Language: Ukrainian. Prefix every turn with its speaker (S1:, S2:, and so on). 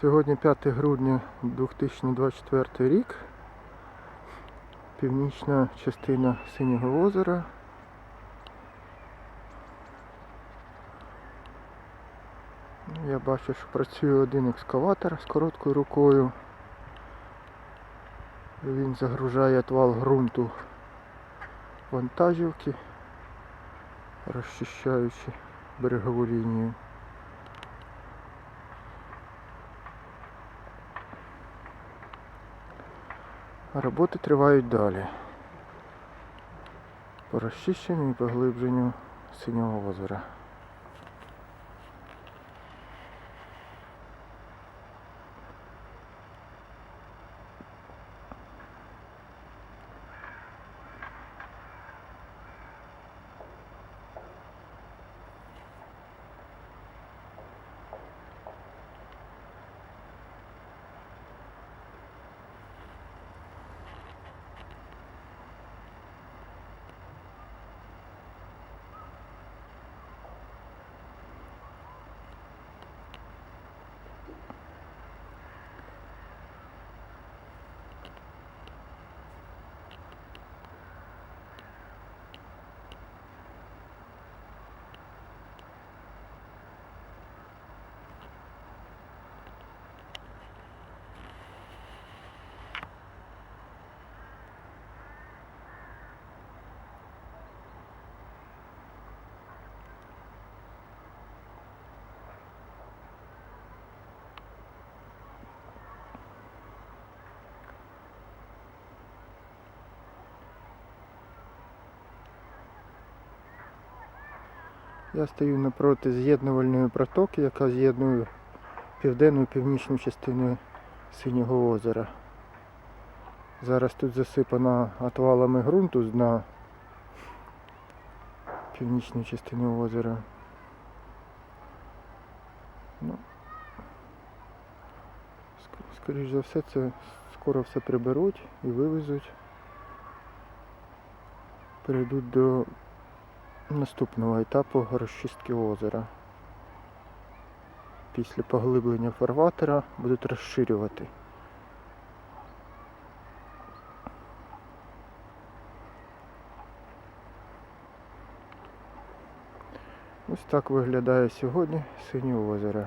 S1: Сьогодні 5 грудня 2024 рік. Північна частина Синього озера. Я бачу, що працює один екскаватор з короткою рукою. Він загружає отвал ґрунту вантажівки, розчищаючи берегову лінію. Роботи тривають далі. По розчищенню і поглибленню синього озера. Я стою напроти з'єднувальної протоки, яка з'єднує південну і північну частину Синього озера. Зараз тут засипана отвалами ґрунту з дна північної частини озера. Ну, скоріш за все, це скоро все приберуть і вивезуть. Перейдуть до наступного етапу розчистки озера. Після поглиблення фарватера будуть розширювати. Ось так виглядає сьогодні синє озеро.